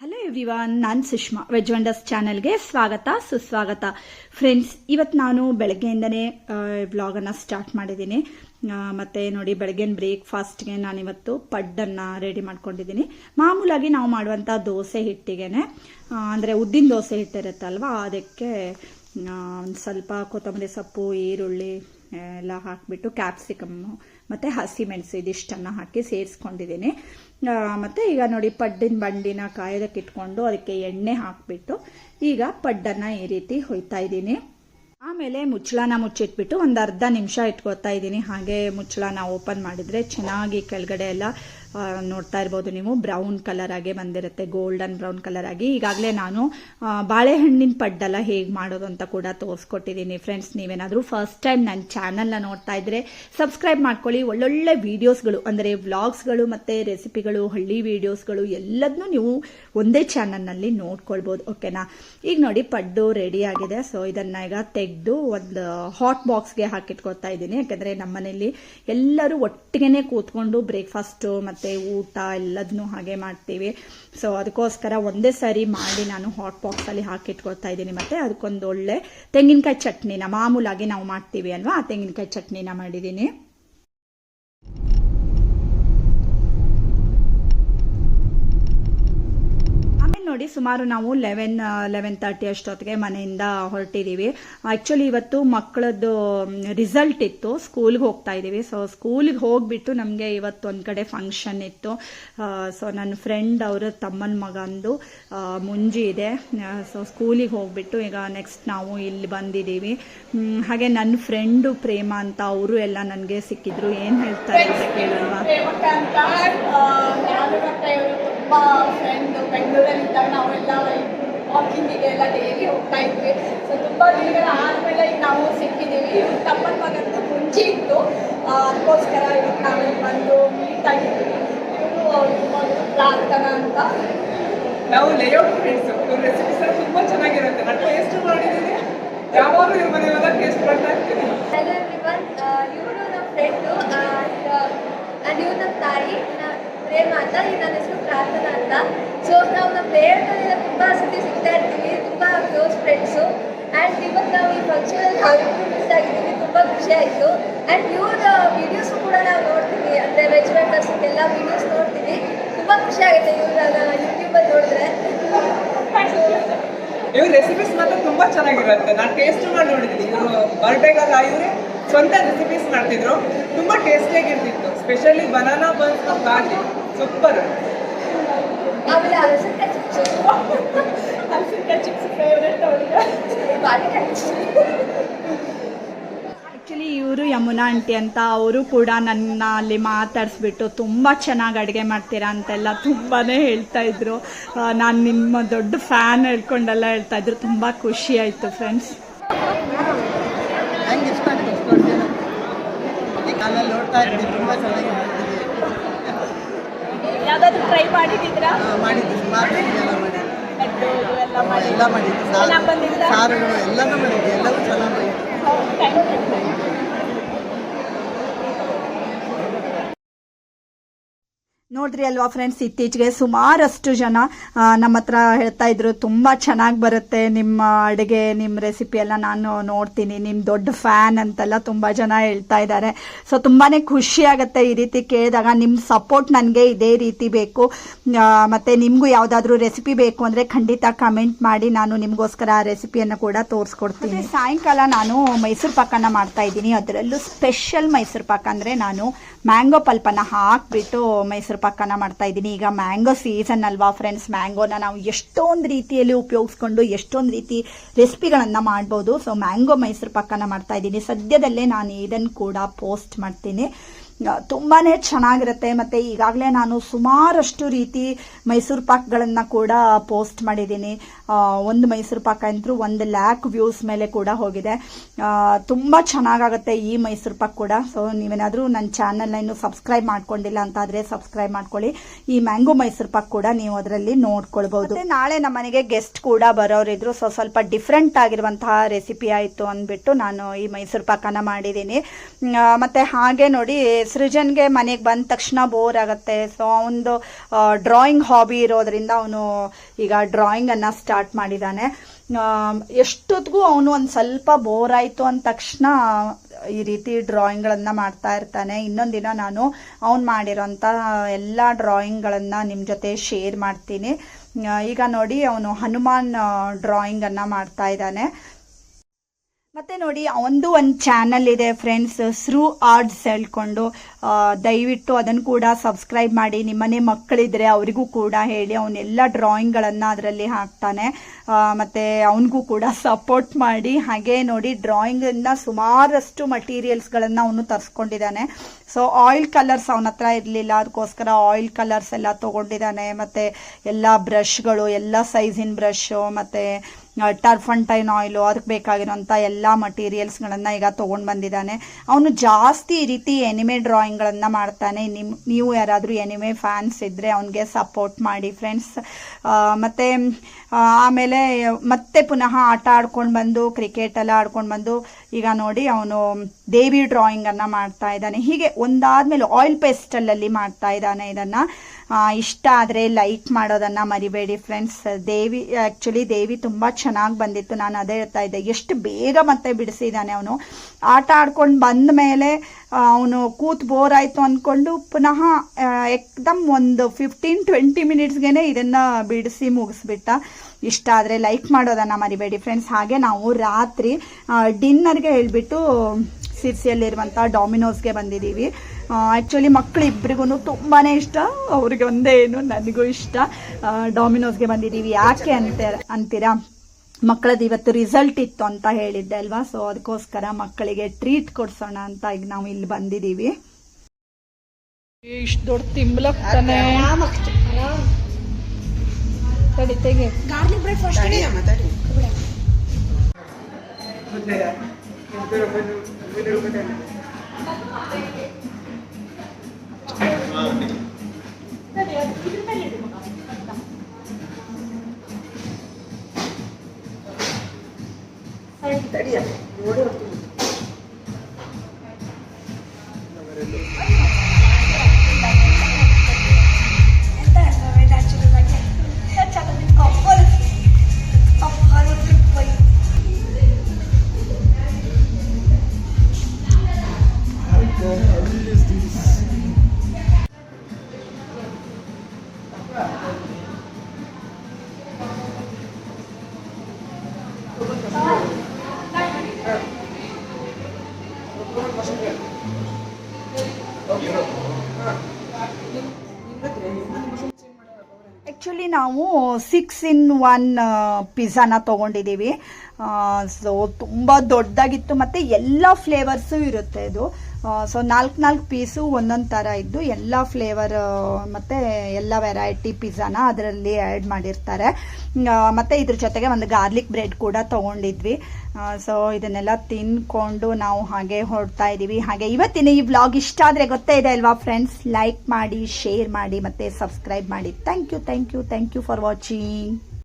Hello everyone ನಾನು Sushma veg wonders ಚಾನಲ್ಗೆ ಸ್ವಾಗತ, ಸುಸ್ವಾಗತ. ಫ್ರೆಂಡ್ಸ್ ಇವತ್ತು ನಾನು ಬೆಳಗ್ಗೆಯಿಂದನೇ ವ್ಲಾಗನ್ನು ಸ್ಟಾರ್ಟ್ ಮಾಡಿದ್ದೀನಿ. ಮತ್ತು ನೋಡಿ, ಬೆಳಗ್ಗಿನ ಬ್ರೇಕ್ಫಾಸ್ಟ್ಗೆ ನಾನಿವತ್ತು ಪಡ್ಡನ್ನು ರೆಡಿ ಮಾಡ್ಕೊಂಡಿದ್ದೀನಿ. ಮಾಮೂಲಾಗಿ ನಾವು ಮಾಡುವಂಥ ದೋಸೆ ಹಿಟ್ಟಿಗೆನೆ. ಅಂದರೆ ಉದ್ದಿನ ದೋಸೆ ಹಿಟ್ಟಿರುತ್ತಲ್ವ, ಅದಕ್ಕೆ ಒಂದು ಸ್ವಲ್ಪ ಕೊತ್ತಂಬರಿ ಸೊಪ್ಪು, ಈರುಳ್ಳಿ, ಎಲ್ಲ ಹಾಕಿಬಿಟ್ಟು ಕ್ಯಾಪ್ಸಿಕಮ್ಮು ಮತ್ತು ಹಸಿಮೆಣಸು ಇದಿಷ್ಟನ್ನು ಹಾಕಿ ಸೇರಿಸ್ಕೊಂಡಿದ್ದೀನಿ. ಮತ್ತು ಈಗ ನೋಡಿ ಪಡ್ಡಿನ ಬಂಡಿನ ಕಾಯೋದಕ್ಕೆ ಇಟ್ಕೊಂಡು ಅದಕ್ಕೆ ಎಣ್ಣೆ ಹಾಕಿಬಿಟ್ಟು ಈಗ ಪಡ್ಡನ್ನು ಈ ರೀತಿ ಹೊಯ್ತಾ ಇದ್ದೀನಿ. ಆಮೇಲೆ ಮುಚ್ಚಳನ ಮುಚ್ಚಿಟ್ಬಿಟ್ಟು ಒಂದು ಅರ್ಧ ನಿಮಿಷ ಇಟ್ಕೊತಾ ಇದ್ದೀನಿ. ಹಾಗೆ ಮುಚ್ಚಳನ ಓಪನ್ ಮಾಡಿದರೆ ಚೆನ್ನಾಗಿ ಕೆಳಗಡೆ ಎಲ್ಲ ನೋಡ್ತಾ ಇರ್ಬೋದು ನೀವು. ಬ್ರೌನ್ ಕಲರ್ ಆಗಿ ಬಂದಿರುತ್ತೆ ಗೋಲ್ಡನ್ ಬ್ರೌನ್ ಕಲರ್ ಆಗಿ. ಈಗಾಗಲೇ ನಾನು ಬಾಳೆಹಣ್ಣಿನ ಪಡ್ಡೆಲ್ಲ ಹೇಗೆ ಮಾಡೋದು ಅಂತ ಕೂಡ ತೋರಿಸ್ಕೊಟ್ಟಿದ್ದೀನಿ. ಫ್ರೆಂಡ್ಸ್ ನೀವೇನಾದರೂ ಫಸ್ಟ್ ಟೈಮ್ ನನ್ನ ಚಾನಲ್ನ ನೋಡ್ತಾ ಇದ್ರೆ ಸಬ್ಸ್ಕ್ರೈಬ್ ಮಾಡ್ಕೊಳ್ಳಿ. ಒಳ್ಳೊಳ್ಳೆ ವೀಡಿಯೋಸ್ಗಳು ಅಂದರೆ ವ್ಲಾಗ್ಸ್ಗಳು ಮತ್ತು ರೆಸಿಪಿಗಳು ಹಳ್ಳಿ ವೀಡಿಯೋಸ್ಗಳು ಎಲ್ಲದನ್ನೂ ನೀವು ಒಂದೇ ಚಾನಲ್ನಲ್ಲಿ ನೋಡ್ಕೊಳ್ಬೋದು, ಓಕೆನಾ? ಈಗ ನೋಡಿ, ಪಡ್ಡು ರೆಡಿ ಆಗಿದೆ. ಸೊ ಇದನ್ನ ಈಗ ತೆಗೆದು ಒಂದು ಹಾಟ್ ಬಾಕ್ಸ್ಗೆ ಹಾಕಿಟ್ಕೊತಾ ಇದ್ದೀನಿ. ಯಾಕಂದರೆ ನಮ್ಮನೇಲಿ ಎಲ್ಲರೂ ಒಟ್ಟಿಗೆನೆ ಕೂತ್ಕೊಂಡು ಬ್ರೇಕ್ಫಾಸ್ಟು ಮತ್ತು ಊಟ ಎಲ್ಲದನ್ನೂ ಹಾಗೆ ಮಾಡ್ತೀವಿ. ಸೊ ಅದಕ್ಕೋಸ್ಕರ ಒಂದೇ ಸಾರಿ ಮಾಡಿ ನಾನು ಹಾಟ್ ಬಾಕ್ಸಲ್ಲಿ ಹಾಕಿಟ್ಕೊತಾ ಇದ್ದೀನಿ. ಮತ್ತು ಅದಕ್ಕೊಂದು ಒಳ್ಳೆ ತೆಂಗಿನಕಾಯಿ ಚಟ್ನಿನ ಮಾಮೂಲಾಗಿ ನಾವು ಮಾಡ್ತೀವಿ ಅಲ್ವಾ? ಆ ತೆಂಗಿನಕಾಯಿ ಚಟ್ನಿನ ಮಾಡಿದ್ದೀನಿ ಆಮೇಲೆ ನೋಡಿ, ಸುಮಾರು ನಾವು ಲೆವೆನ್ ಲೆವೆನ್ ತರ್ಟಿ ಅಷ್ಟೊತ್ತಿಗೆ ಮನೆಯಿಂದ ಹೊರಟಿದ್ದೀವಿ ಆ್ಯಕ್ಚುಲಿ ಇವತ್ತು ಮಕ್ಕಳದ್ದು ರಿಸಲ್ಟ್ ಇತ್ತು. ಸ್ಕೂಲ್ಗೆ ಹೋಗ್ತಾ ಇದ್ದೀವಿ ಸೊ ಸ್ಕೂಲ್ಗೆ ಹೋಗ್ಬಿಟ್ಟು ನಮಗೆ ಇವತ್ತು ಒಂದು ಕಡೆ ಫಂಕ್ಷನ್ ಇತ್ತು. ಸೊ ನನ್ನ ಫ್ರೆಂಡ್ ಅವರ ತಮ್ಮನ ಮಗಂದು ಮುಂಜಿ ಇದೆ. ಸೊ ಸ್ಕೂಲಿಗೆ ಹೋಗ್ಬಿಟ್ಟು ಈಗ ನೆಕ್ಸ್ಟ್ ನಾವು ಇಲ್ಲಿ ಬಂದಿದ್ದೀವಿ ಹಾಗೆ ನನ್ನ ಫ್ರೆಂಡು ಪ್ರೇಮ ಅಂತ ಅವರು ಎಲ್ಲ ನನಗೆ ಸಿಕ್ಕಿದ್ರು. ಏನು ಹೇಳ್ತಾರೆ ಅಂತ ಕೇಳಲ್ವಾ? ತುಂಬಾ ಫ್ರೆಂಡ್ ಬೆಂಗಳೂರಲ್ಲಿ ಇದ್ದಾಗ ನಾವೆಲ್ಲ ವಾಕಿಂಗಿಗೆ ಎಲ್ಲ ಡೈಲಿ ಹೋಗ್ತಾ ಇದ್ವಿ. ಸೊ ತುಂಬ ದಿನಗಳ ಆದ್ಮೇಲೆ ಈಗ ನಾವು ಸಿಕ್ಕಿದ್ದೀವಿ. ಇವ್ರ ತಮ್ಮನ ಮಗಂತೂ ಮುಂಚೆ ಇತ್ತು. ಅದಕ್ಕೋಸ್ಕರ ಇವತ್ತು ನಾವು ಬಂದು ಮೀಟ್ ಆಗಿದ್ದೀವಿ. ಇವರು ಒಂದು ಪ್ರಾರ್ಥನಾ ಅಂತ. ನಾವು ಲೇಔಟ್ ಫ್ರೆಂಡ್ಸು ಇವ್ರ ರೆಸಿಪೀಸ್ ಎಲ್ಲ ತುಂಬಾ ಚೆನ್ನಾಗಿರುತ್ತೆ. ನಾನು ಟೇಸ್ಟ್ ಮಾಡಿದ್ದೀನಿ ಯಾವಾಗಲೂ ಇವ್ರ ಮನೆಯಲ್ಲ ಟೇಸ್ಟ್ ಮಾಡ್ತಾ ಇರ್ತೀನಿ ಹಲೋ ಎವ್ರಿವನ್ ಇವರು ನಮ್ಮ ಫ್ರೆಂಡು ಆ್ಯಂಡ್ ಇವ್ರು ನಮ್ಮ ತಾಯಿ ನ- ಪ್ರೇಮ ಅಂತ ಈ ನನ್ನ ಹೆಸರು ಪ್ರಾರ್ಥನಾ ಅಂತ. ಸೊ ನಾವು ನಮ್ಮ ಪ್ರೇಯರ್ಗಳೆಲ್ಲ ತುಂಬ ಸತಿ ಸಿಗ್ತಾ ಇರ್ತೀವಿ, ತುಂಬ ಕ್ಲೋಸ್ ಫ್ರೆಂಡ್ಸು ಆ್ಯಂಡ್ ಇವತ್ತು ನಾವು ಈ ಫಂಕ್ಷನಲ್ಲಿ ನಾವಿಬ್ಬರು ಮಿಸ್ ಆಗಿದ್ದೀವಿ, ತುಂಬ ಖುಷಿ ಆಯಿತು. ಆ್ಯಂಡ್ ಇವ್ರ ವೀಡಿಯೋಸು ಕೂಡ ನಾವು ನೋಡ್ತೀವಿ, ಅಂದರೆ ವೆಜ್ ಮೆಂಬರ್ಸ್ಗೆಲ್ಲ ವೀಡಿಯೋಸ್ ನೋಡ್ತೀವಿ. ತುಂಬ ಖುಷಿ ಆಗುತ್ತೆ ಇವ್ರನ್ನ ಯೂಟ್ಯೂಬಲ್ಲಿ ನೋಡಿದ್ರೆ. ಇವ್ರ ರೆಸಿಪೀಸ್ ಮಾತ್ರ ತುಂಬ ಚೆನ್ನಾಗಿರುತ್ತೆ. ನಾನು ಟೇಸ್ಟ್ ಮಾಡಿ ನೋಡಿದ್ದೀನಿ. ಇವರು ಬರ್ಡೇಗೆಲ್ಲ ಇವರೇ ಸ್ವಂತ ರೆಸಿಪೀಸ್ ಮಾಡ್ತಿದ್ರು. ತುಂಬ ಟೇಸ್ಟಿಯಾಗಿರ್ತಿತ್ತು ಸ್ಪೆಷಲಿ ಬನಾನಾ ಬನ್ಸ್ ಗಾಜಿ ಸೂಪರ್. ಆಮೇಲೆ ಅಲಸಂದೆ ಚಿಪ್ಸು. ಹಲಸಿನಕಾಯಿ ಚಿಪ್ಸ್ ಫೇವ್ರೆಟ್ ಅವಳಿಗೆ ಬಾರಿ ಆ್ಯಕ್ಚುಲಿ ಇವರು ಯಮುನಾ ಆಂಟಿ ಅಂತ ಅವರು ಕೂಡ ನನ್ನ ಅಲ್ಲಿ ಮಾತಾಡಿಸ್ಬಿಟ್ಟು ತುಂಬ ಚೆನ್ನಾಗಿ ಅಡುಗೆ ಮಾಡ್ತೀರಾ ಅಂತೆಲ್ಲ ತುಂಬಾ ಹೇಳ್ತಾ ಇದ್ರು. ನಾನು ನಿಮ್ಮ ದೊಡ್ಡ ಫ್ಯಾನ್ ಹೇಳ್ಕೊಂಡೆಲ್ಲ ಹೇಳ್ತಾ ಇದ್ರು. ತುಂಬ ಖುಷಿ ಆಯಿತು ಫ್ರೆಂಡ್ಸ್ ನೋಡ್ತಾ ಇದ್ದೀನಿ ತುಂಬ ಚೆನ್ನಾಗಿ ಮಾಡ್ತಿದ್ದೀವಿ ಯಾವ್ದಾದ್ರು ಟ್ರೈ ಮಾಡಿದ್ದೀರಾ? ಮಾಡಿದ್ವಿ. ಸುಮಾರು ಎಲ್ಲ ಮಾಡಿದ್ವಿ ಲಡ್ಡು ಎಲ್ಲ ಮಾಡಿ ಎಲ್ಲ ಮಾಡಿದ್ವಿ? ಸಾರುಗಳು ಎಲ್ಲನೂ ಮಾಡಿದ್ವಿ. ಎಲ್ಲವೂ ಚೆನ್ನಾಗಿ ಮಾಡಿದ್ವಿ. ಥ್ಯಾಂಕ್ ಯು ನೋಡ್ರಿ ಅಲ್ವಾ ಫ್ರೆಂಡ್ಸ್ ಇತ್ತೀಚೆಗೆ ಸುಮಾರಷ್ಟು ಜನ ನಮ್ಮ ಹತ್ರ ಹೇಳ್ತಾ ಇದ್ರು, ತುಂಬ ಚೆನ್ನಾಗಿ ಬರುತ್ತೆ ನಿಮ್ಮ ಅಡುಗೆ ನಿಮ್ಮ ರೆಸಿಪಿ ಎಲ್ಲ ನಾನು ನೋಡ್ತೀನಿ ನಿಮ್ಮ ದೊಡ್ಡ ಫ್ಯಾನ್ ಅಂತೆಲ್ಲ ತುಂಬ ಜನ ಹೇಳ್ತಾ ಇದ್ದಾರೆ ಸೊ ತುಂಬಾ ಖುಷಿ ಆಗುತ್ತೆ ಈ ರೀತಿ ಕೇಳಿದಾಗ ನಿಮ್ಮ ಸಪೋರ್ಟ್ ನನಗೆ ಇದೇ ರೀತಿ ಬೇಕು. ಮತ್ತೆ ನಿಮಗೂ ಯಾವುದಾದ್ರೂ ರೆಸಿಪಿ ಬೇಕು ಅಂದರೆ ಖಂಡಿತ ಕಮೆಂಟ್ ಮಾಡಿ, ನಾನು ನಿಮಗೋಸ್ಕರ ಆ ರೆಸಿಪಿಯನ್ನು ಕೂಡ ತೋರಿಸ್ಕೊಡ್ತೀನಿ. ಸಾಯಂಕಾಲ ನಾನು ಮೈಸೂರು ಪಾಕನ ಮಾಡ್ತಾ ಇದ್ದೀನಿ. ಅದರಲ್ಲೂ ಸ್ಪೆಷಲ್ ಮೈಸೂರು ಪಾಕ ಅಂದರೆ ನಾನು ಮ್ಯಾಂಗೋ ಪಲ್ಪನ ಹಾಕ್ಬಿಟ್ಟು ಮೈಸೂರು ಪಾಕನ ಮಾಡ್ತಾ ಇದ್ದೀನಿ. ಈಗ ಮ್ಯಾಂಗೋ ಸೀಸನ್ ಅಲ್ವಾ ಫ್ರೆಂಡ್ಸ್ ಮ್ಯಾಂಗೋನ ನಾವು ಎಷ್ಟೊಂದು ರೀತಿಯಲ್ಲಿ ಉಪಯೋಗಿಸ್ಕೊಂಡು ಎಷ್ಟೊಂದು ರೀತಿ ರೆಸಿಪಿಗಳನ್ನು ಮಾಡ್ಬೋದು. ಸೊ ಮ್ಯಾಂಗೋ ಮೈಸೂರು ಪಕ್ಕನ ಮಾಡ್ತಾ ಇದ್ದೀನಿ. ಸದ್ಯದಲ್ಲೇ ನಾನು ಇದನ್ನು ಕೂಡ ಪೋಸ್ಟ್ ಮಾಡ್ತೀನಿ. ತುಂಬಾ ಚೆನ್ನಾಗಿರುತ್ತೆ. ಮತ್ತು ಈಗಾಗಲೇ ನಾನು ಸುಮಾರಷ್ಟು ರೀತಿ ಮೈಸೂರು ಪಾಕ್ಗಳನ್ನು ಕೂಡ ಪೋಸ್ಟ್ ಮಾಡಿದ್ದೀನಿ. ಒಂದು ಮೈಸೂರು ಪಾಕ್ ಅಂತೂ ಒಂದು ಲ್ಯಾಕ್ ವ್ಯೂಸ್ ಮೇಲೆ ಕೂಡ ಹೋಗಿದೆ. ತುಂಬ ಚೆನ್ನಾಗಾಗುತ್ತೆ ಈ ಮೈಸೂರು ಪಾಕ್ ಕೂಡ. ಸೊ ನೀವೇನಾದರೂ ನನ್ನ ಚಾನಲ್ನ ಇನ್ನೂ ಸಬ್ಸ್ಕ್ರೈಬ್ ಮಾಡ್ಕೊಂಡಿಲ್ಲ ಅಂತಾದರೆ ಸಬ್ಸ್ಕ್ರೈಬ್ ಮಾಡ್ಕೊಳ್ಳಿ. ಈ ಮ್ಯಾಂಗೋ ಮೈಸೂರು ಪಾಕ್ ಕೂಡ ನೀವು ಅದರಲ್ಲಿ ನೋಡ್ಕೊಳ್ಬಹುದು. ನಾಳೆ ನಮ್ಮ ಮನೆಗೆ ಗೆಸ್ಟ್ ಕೂಡ ಬರೋರಿದ್ರು. ಸೊ ಸ್ವಲ್ಪ ಡಿಫ್ರೆಂಟ್ ಆಗಿರುವಂತಹ ರೆಸಿಪಿ ಆಯಿತು ಅಂದ್ಬಿಟ್ಟು ನಾನು ಈ ಮೈಸೂರು ಪಾಕನ ಮಾಡಿದ್ದೀನಿ. ಮತ್ತೆ ಹಾಗೆ ನೋಡಿ ಸೃಜನ್ಗೆ ಮನೆಗೆ ಬಂದ ತಕ್ಷಣ ಬೋರ್ ಆಗುತ್ತೆ. ಸೊ ಅವನದು ಡ್ರಾಯಿಂಗ್ ಹಾಬಿ ಇರೋದ್ರಿಂದ ಅವನು ಈಗ ಡ್ರಾಯಿಂಗನ್ನು ಸ್ಟಾರ್ಟ್ ಮಾಡಿದ್ದಾನೆ ಎಷ್ಟೊತ್ತಿಗೂ ಅವನು ಒಂದು ಸ್ವಲ್ಪ ಬೋರ್ ಆಯಿತು ಅಂದ ತಕ್ಷಣ ಈ ರೀತಿ ಡ್ರಾಯಿಂಗ್ಗಳನ್ನು ಮಾಡ್ತಾ ಇರ್ತಾನೆ. ಇನ್ನೊಂದಿನ ನಾನು ಅವ್ನು ಮಾಡಿರೋಂಥ ಎಲ್ಲ ಡ್ರಾಯಿಂಗ್ಗಳನ್ನು ನಿಮ್ಮ ಜೊತೆ ಶೇರ್ ಮಾಡ್ತೀನಿ. ಈಗ ನೋಡಿ, ಅವನು ಹನುಮಾನ್ ಡ್ರಾಯಿಂಗನ್ನು ಮಾಡ್ತಾ ಇದ್ದಾನೆ ಮತ್ತೆ ನೋಡಿ ಒಂದು ಒಂದು ಚಾನಲ್ ಇದೆ ಫ್ರೆಂಡ್ಸ್ ಸ್ರೂ ಆರ್ಟ್ಸ್ ಹೇಳ್ಕೊಂಡು. ದಯವಿಟ್ಟು ಅದನ್ನು ಕೂಡ ಸಬ್ಸ್ಕ್ರೈಬ್ ಮಾಡಿ. ನಿಮ್ಮನೆ ಮಕ್ಕಳಿದ್ರೆ ಅವರಿಗೂ ಕೂಡ ಹೇಳಿ, ಅವನೆಲ್ಲ ಡ್ರಾಯಿಂಗ್ಗಳನ್ನು ಅದರಲ್ಲಿ ಹಾಕ್ತಾನೆ. ಮತ್ತೆ ಅವನಿಗೂ ಕೂಡ ಸಪೋರ್ಟ್ ಮಾಡಿ. ಹಾಗೆ ನೋಡಿ ಡ್ರಾಯಿಂಗಿಂದ ಸುಮಾರಷ್ಟು ಮಟೀರಿಯಲ್ಸ್ಗಳನ್ನು ಅವನು ತರಿಸ್ಕೊಂಡಿದ್ದಾನೆ ಸೊ ಆಯಿಲ್ ಕಲರ್ಸ್ ಅವನ ಹತ್ರ ಇರಲಿಲ್ಲ. ಅದಕ್ಕೋಸ್ಕರ ಆಯಿಲ್ ಕಲರ್ಸ್ ಎಲ್ಲ ತೊಗೊಂಡಿದ್ದಾನೆ ಮತ್ತು ಎಲ್ಲ ಬ್ರಷ್ಗಳು ಎಲ್ಲ ಸೈಜಿನ ಬ್ರಷ್ ಮತ್ತು ಟರ್ಫಂಟೈನ್ ಆಯಿಲು ಅದಕ್ಕೆ ಬೇಕಾಗಿರೋಂಥ ಎಲ್ಲ ಮಟೀರಿಯಲ್ಸ್ಗಳನ್ನು ಈಗ ತೊಗೊಂಡು ಬಂದಿದ್ದಾನೆ. ಅವನು ಜಾಸ್ತಿ ಈ ರೀತಿ ಎನಿಮೆ ಡ್ರಾಯಿಂಗ್ಗಳನ್ನು ಮಾಡ್ತಾನೆ. ನಿಮ್ಮ ನೀವು ಯಾರಾದರೂ ಎನಿಮೆ ಫ್ಯಾನ್ಸ್ ಇದ್ದರೆ ಅವನಿಗೆ ಸಪೋರ್ಟ್ ಮಾಡಿ ಫ್ರೆಂಡ್ಸ್ ಮತ್ತು ಆಮೇಲೆ ಮತ್ತೆ ಪುನಃ ಆಟ ಆಡ್ಕೊಂಡು ಬಂದು ಕ್ರಿಕೆಟೆಲ್ಲ ಆಡ್ಕೊಂಡು ಬಂದು ಈಗ ನೋಡಿ ಅವನು ದೇವಿ ಡ್ರಾಯಿಂಗ್ ಅನ್ನ ಮಾಡ್ತಾ ಇದ್ದಾನೆ. ಹೀಗೆ ಒಂದಾದ್ಮೇಲೆ ಆಯಿಲ್ ಪೇಸ್ಟಲ್ ಅಲ್ಲಿ ಮಾಡ್ತಾ ಇದ್ದಾನೆ ಇದನ್ನ. ಇಷ್ಟ ಆದರೆ ಲೈಕ್ ಮಾಡೋದನ್ನ ಮರಿಬೇಡಿ ಫ್ರೆಂಡ್ಸ್ ದೇವಿ ಆ್ಯಕ್ಚುಲಿ ದೇವಿ ತುಂಬ ಚೆನ್ನಾಗಿ ಬಂದಿತ್ತು. ನಾನು ಅದೇ ಹೇಳ್ತಾ ಇದ್ದೆ. ಎಷ್ಟು ಬೇಗ ಮತ್ತೆ ಬಿಡಿಸಿದ್ದಾನೆ ಅವನು. ಆಟ ಆಡ್ಕೊಂಡು ಬಂದ ಮೇಲೆ ಅವನು ಕೂತ್ ಬೋರ್ ಆಯಿತು ಅಂದ್ಕೊಂಡು ಪುನಃ ಎಕ್ದಮ್ ಒಂದು ಫಿಫ್ಟೀನ್ ಟ್ವೆಂಟಿ ಮಿನಿಟ್ಸ್ಗೆ ಇದನ್ನು ಬಿಡಿಸಿ ಮುಗಿಸ್ಬಿಟ್ಟ. ಇಷ್ಟ ಆದರೆ ಲೈಕ್ ಮಾಡೋದನ್ನು ಮರಿಬೇಡಿ ಫ್ರೆಂಡ್ಸ್ ಹಾಗೆ ನಾವು ರಾತ್ರಿ ಡಿನ್ನರ್ಗೆ ಹೇಳ್ಬಿಟ್ಟು ಸಿರ್ಸಿಯಲ್ಲಿರುವಂಥ ಡಾಮಿನೋಸ್ಗೆ ಬಂದಿದ್ದೀವಿ. ಆ್ಯಕ್ಚುಲಿ ಮಕ್ಕಳಿಬ್ರಿಗೂ ತುಂಬಾ ಇಷ್ಟ. ಅವ್ರಿಗೆ ಒಂದೇ ಏನು, ನನಗೂ ಇಷ್ಟ. ಡಾಮಿನೋಸ್ಗೆ ಬಂದಿದ್ದೀವಿ. ಯಾಕೆ ಅಂತ, ಅಂತೀರಾ? ಮಕ್ಕಳದ್ದು ಇವತ್ತು ರಿಸಲ್ಟ್ ಇತ್ತು ಅಂತ ಹೇಳಿದ್ದೆ ಅಲ್ವಾ? ಸೊ ಅದಕ್ಕೋಸ್ಕರ ಮಕ್ಕಳಿಗೆ ಟ್ರೀಟ್ ಕೊಡ್ಸೋಣ ಅಂತ ಈಗ ನಾವು ಇಲ್ಲಿ ಬಂದಿದ್ದೀವಿ. ಇಷ್ಟು ದೊಡ್ಡ ತಿಂಬ್ಲಕ್ತಾನೆ ತೆಗೆ. ಆ್ಯಕ್ಚುಲಿ ನಾವು ಸಿಕ್ಸ್ ಇನ್ ಒನ್ ಪಿಜ್ಜಾನ ತೊಗೊಂಡಿದ್ದೀವಿ. ಸೊ ತುಂಬ ದೊಡ್ಡದಾಗಿತ್ತು, ಮತ್ತು ಎಲ್ಲ ಫ್ಲೇವರ್ಸು ಇರುತ್ತೆ ಇದು. ಸೊ ನಾಲ್ಕು ನಾಲ್ಕು ಪೀಸು ಒಂದೊಂದು ಥರ ಇದ್ದು ಎಲ್ಲ ಫ್ಲೇವರ್ ಮತ್ತು ಎಲ್ಲ ವೆರೈಟಿ ಪಿಜ್ಜಾನ ಅದರಲ್ಲಿ ಆ್ಯಡ್ ಮಾಡಿರ್ತಾರೆ. ಮತ್ತು ಇದ್ರ ಜೊತೆಗೆ ಒಂದು ಗಾರ್ಲಿಕ್ ಬ್ರೆಡ್ ಕೂಡ ತೊಗೊಂಡಿದ್ವಿ. ಸೊ ಇದನ್ನೆಲ್ಲ ತಿನ್ಕೊಂಡು ನಾವು ಹಾಗೆ ಹೊಡ್ತಾ ಇದ್ದೀವಿ ಹಾಗೆ ಇವತ್ತಿನ ಈ ವ್ಲಾಗ್ ಇಷ್ಟ ಆದರೆ ಗೊತ್ತೇ ಇದೆ ಅಲ್ವಾ ಫ್ರೆಂಡ್ಸ್ ಲೈಕ್ ಮಾಡಿ ಶೇರ್ ಮಾಡಿ, ಮತ್ತು ಸಬ್ಸ್ಕ್ರೈಬ್ ಮಾಡಿ. Thank you thank you thank you for watching